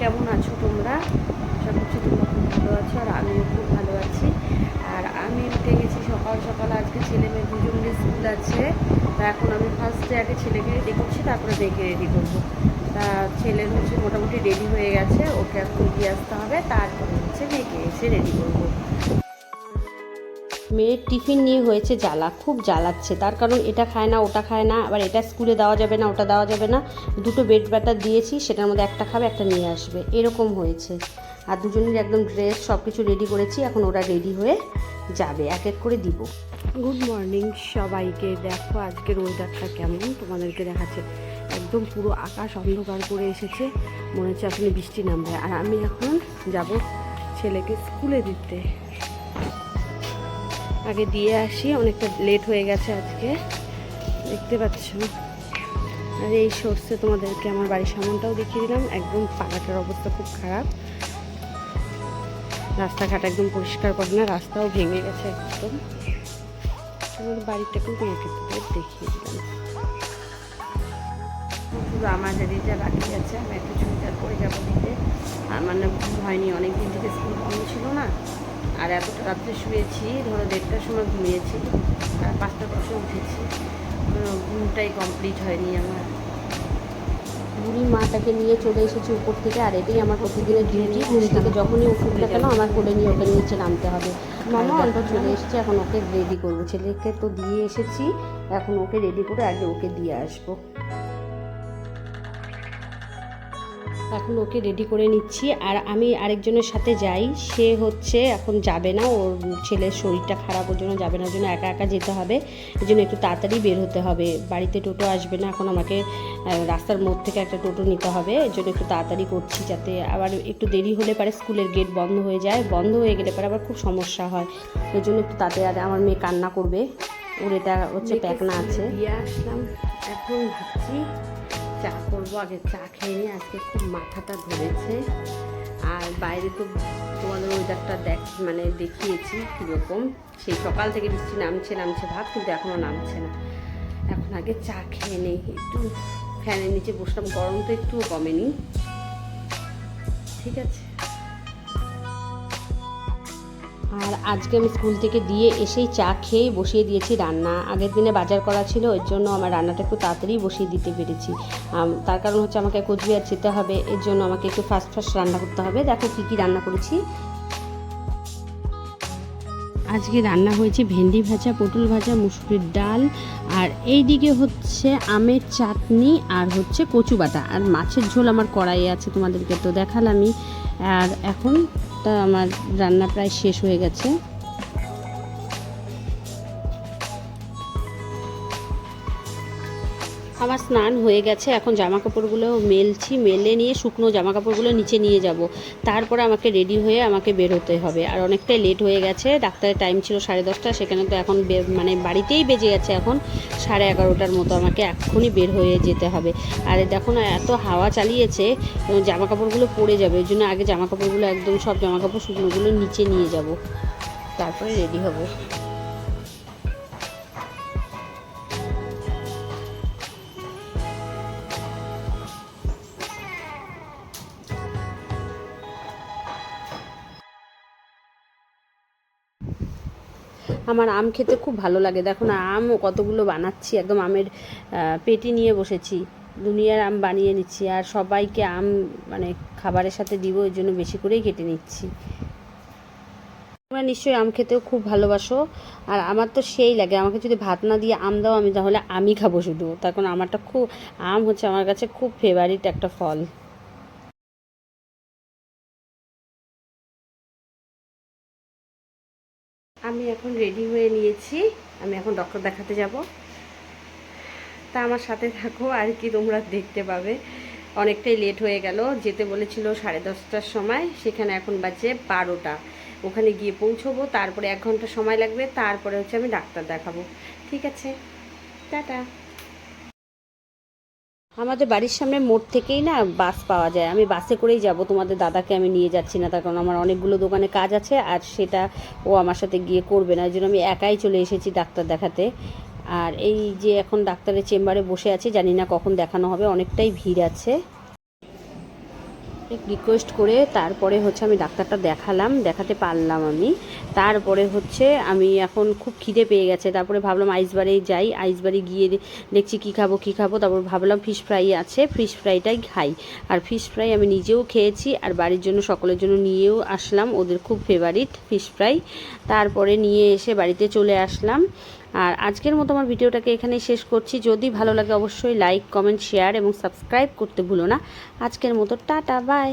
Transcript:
কেমন আছো তোমরা? আশা করছি তোমরা খুব ভালো আছো আর আমিও খুব ভালো আছি। আর আমি উঠে গেছি সকাল সকাল, আজকে ছেলে মেয়ে দুজনের স্কুল আছে। তা এখন আমি ফার্স্টে আগে ছেলেকে রেডি করছি, তারপরে মেয়েকে রেডি করব। তা ছেলের হচ্ছে মোটামুটি রেডি হয়ে গেছে, ওকে এখন দিয়ে আসতে হবে, তারপরে হচ্ছে মেয়েকে এসে রেডি করব। মেয়ের টিফিন নিয়ে হয়েছে জ্বালা, খুব জ্বালাচ্ছে। তার কারণ এটা খায় না, ওটা খায় না, আবার এটা স্কুলে দেওয়া যাবে না, ওটা দেওয়া যাবে না। দুটো বেড ব্যাটার দিয়েছি, সেটার মধ্যে একটা খাবে, একটা নিয়ে আসবে। এরকম হয়েছে। আর দুজনের একদম ড্রেস সব কিছু রেডি করেছি, এখন ওরা রেডি হয়ে যাবে, এক এক করে দিব। গুড মর্নিং সবাইকে, দেখো আজকের ওয়েদারটা কেমন, তোমাদেরকে দেখাচ্ছে। একদম পুরো আকাশ অন্ধকার করে এসেছে, মনে হচ্ছে আপনি বৃষ্টি নামবে। আর আমি এখন যাব ছেলেকে স্কুলে দিতে। আগে দিয়ে আসি, অনেকটা লেট হয়ে গেছে আজকে। দেখতে পাচ্ছ? আর এই সর্ষে তোমাদেরকে আমার বাড়ির সামানটাও দেখিয়ে দিলাম। একদম পাকাটার অবস্থা খুব খারাপ। রাস্তাঘাট একদম পরিষ্কার করে না, রাস্তাও ভেঙে গেছে একদম। আমার বাড়িটাকেও তোমাকে দেখিয়ে দিলাম। শুধু আমাদের যা বাকি আছে, আমি একটু চুড়িদার পরে যাব দিতে। আর মানে ঘুম হয়নি অনেক দিন থেকে স্কুল বন্ধ ছিল না। আর এতটা রাত্রে শুয়েছি ধরো দেড়টার সময় ঘুমিয়েছি আর পাঁচটা দশে উঠেছি। ঘুমটাই কমপ্লিট হয়নি আমার। বুড়ি মাটাকে নিয়ে চলে এসেছি উপর থেকে আর এটাই আমার প্রতিদিনের ডিউটি ঘুম থেকে যখনই উঠুক না কেন আমার কোলে নিয়ে ওকে নিচে নামতে হবে। মামা অল্প চলে এসেছে এখন ওকে রেডি করব। ছেলেকে তো দিয়ে এসেছি এখন ওকে রেডি করে আগে ওকে দিয়ে আসব। এখন ওকে রেডি করে নিচ্ছি। আর আমি আরেকজনের সাথে যাই। সে হচ্ছে এখন যাবে না। ওর ছেলের শরীরটা খারাপ ওর জন্য যাবে না ওর জন্য একা একা যেতে হবে। এই জন্য একটু তাড়াতাড়ি বের হতে হবে। বাড়িতে টোটো আসবে না। এখন আমাকে রাস্তার মোড় থেকে একটা টোটো নিতে হবে। এর জন্য একটু তাড়াতাড়ি করছি যাতে আবার একটু দেরি হলে পারে স্কুলের গেট বন্ধ হয়ে যায়। বন্ধ হয়ে গেলে পরে আবার খুব সমস্যা হয়। ওই জন্য একটু তাড়াতাড়ি আর আমার মেয়ে কান্না করবে। ওর এটা হচ্ছে প্যাকনা আছে। দিয়ে আসলাম। এখন ভাবছি চা করব আগে চা খেয়ে নিই আজকে খুব মাথাটা ধরেছে। আর বাইরে তো তোমাদের ওয়েদারটা দেখ মানে দেখিয়েছি কীরকম। সেই সকাল থেকে বৃষ্টি নামছে নামছে ভাব, কিন্তু এখনও নামছে না। এখন আগে চা খেয়ে নেই, একটু ফ্যানের নিচে বসলাম, গরম তো একটুও কমেনি। ঠিক আছে? আর আজকে আমি স্কুল থেকে দিয়ে এসেই চা খেয়ে বসিয়ে দিয়েছি রান্না। আগের দিনে বাজার করা ছিল, এর জন্য আমার রান্নাটা একটু তাড়াতাড়ি বসিয়ে দিতে পেরেছি। তার কারণ হচ্ছে আমাকে কোচবিহার যেতে হবে, এর জন্য আমাকে একটু ফাস্ট ফাস্ট রান্না করতে হবে। দেখো কী কী রান্না করেছি। আজকে রান্না হয়েছে ভেন্ডি ভাজা, পটল ভাজা, মুসুরির ডাল, আর এই দিকে হচ্ছে আমের চাটনি আর হচ্ছে কচু বাটা আর মাছের ঝোল আমার কড়াইয়ে আছে তোমাদেরকে তো দেখালামই। আর এখন আমার রান্না প্রায় শেষ হয়ে গেছে। আমার স্নান হয়ে গেছে, এখন জামা কাপড়গুলো মেলছি, মেলে নিয়ে শুকনো জামা কাপড়গুলো নিচে নিয়ে যাব। তারপরে আমাকে রেডি হয়ে আমাকে বের হতে হবে। আর অনেকটাই লেট হয়ে গেছে, ডাক্তারের টাইম ছিল সাড়ে দশটা, সেখানে তো এখন মানে বাড়িতেই বেজে গেছে এখন, সাড়ে এগারোটার মতো আমাকে এক্ষুনি বের হয়ে যেতে হবে। আর দেখো না, এত হাওয়া চালিয়েছে জামা কাপড়গুলো পড়ে যাবে, ওই জন্য আগে জামা কাপড়গুলো একদম সব জামা কাপড় শুকনোগুলো নিচে নিয়ে যাব। তারপরে রেডি হব। আমার আম খেতে খুব ভালো লাগে। দেখো না আম কতগুলো বানাচ্ছি, একদম আমের পেটি নিয়ে বসেছি। দুনিয়ার আম বানিয়ে নিচ্ছি আর সবাইকে আম মানে খাবারের সাথে দিব ওই জন্য বেশি করেই কেটে নিচ্ছি। তোমরা নিশ্চয়ই আম খেতেও খুব ভালোবাসো আর আমার তো সেই লাগে। আমাকে যদি ভাত না দিয়ে আম দাও, আমি তাহলে আমি খাব শুধু। তখন আমারটা খুব, আম হচ্ছে আমার কাছে খুব ফেভারিট একটা ফল। আমি এখন রেডি হয়ে নিয়েছি। আমি এখন ডক্টর দেখাতে যাব। তা আমার সাথে থাকো, আর কি তোমরা দেখতে পাবে। অনেকটাই লেট হয়ে গেল। যেতে বলেছিল সাড়ে দশটার সময়। সেখানে এখন বাজে বারোটা। ওখানে গিয়ে পৌঁছবো। তারপরে এক ঘণ্টা সময় লাগবে। তারপরে হচ্ছে আমি ডাক্তার দেখাবো। ঠিক আছে? টাটা। আমাদের বাড়ির সামনে মোড় থেকেই না বাস পাওয়া যায়। আমি বাসে করেই যাব, তোমাদের দাদাকে আমি নিয়ে যাচ্ছি না, তার কারণ আমার অনেকগুলো দোকানে কাজ আছে আর সেটা ও আমার সাথে গিয়ে করবে না, এই জন্য আমি একাই চলে এসেছি ডাক্তার দেখাতে। আর এই যে এখন ডাক্তারের চেম্বারে বসে আছি, জানি না কখন দেখানো হবে, অনেকটাই ভিড় আছে। রিকোয়েস্ট করে তারপরে হচ্ছে আমি ডাক্তারটা দেখালাম, দেখাতে পারলাম আমি। তারপরে হচ্ছে আমি এখন খুব খিদে পেয়ে গেছে, তারপরে ভাবলাম আইসবাড়ি যাই আইসবাড়ি গিয়ে দেখছি কী খাব কী খাব, তারপর ভাবলাম ফিশ ফ্রাই আছে ফিশ ফ্রাইটাই খাই। আর ফিশ ফ্রাই আমি নিজেও খেয়েছি, আর বাড়ির জন্য, সকলের জন্য নিয়েও আসলাম, ওদের খুব ফেভারিট ফিশ ফ্রাই তারপরে নিয়ে এসে বাড়িতে চলে আসলাম। আর আজকের মতো আমার ভিডিওটাকে এখানেই শেষ করছি। যদি ভালো লাগে অবশ্যই লাইক কমেন্ট শেয়ার এবং সাবস্ক্রাইব করতে ভুলো না। আজকের মতো টাটা বাই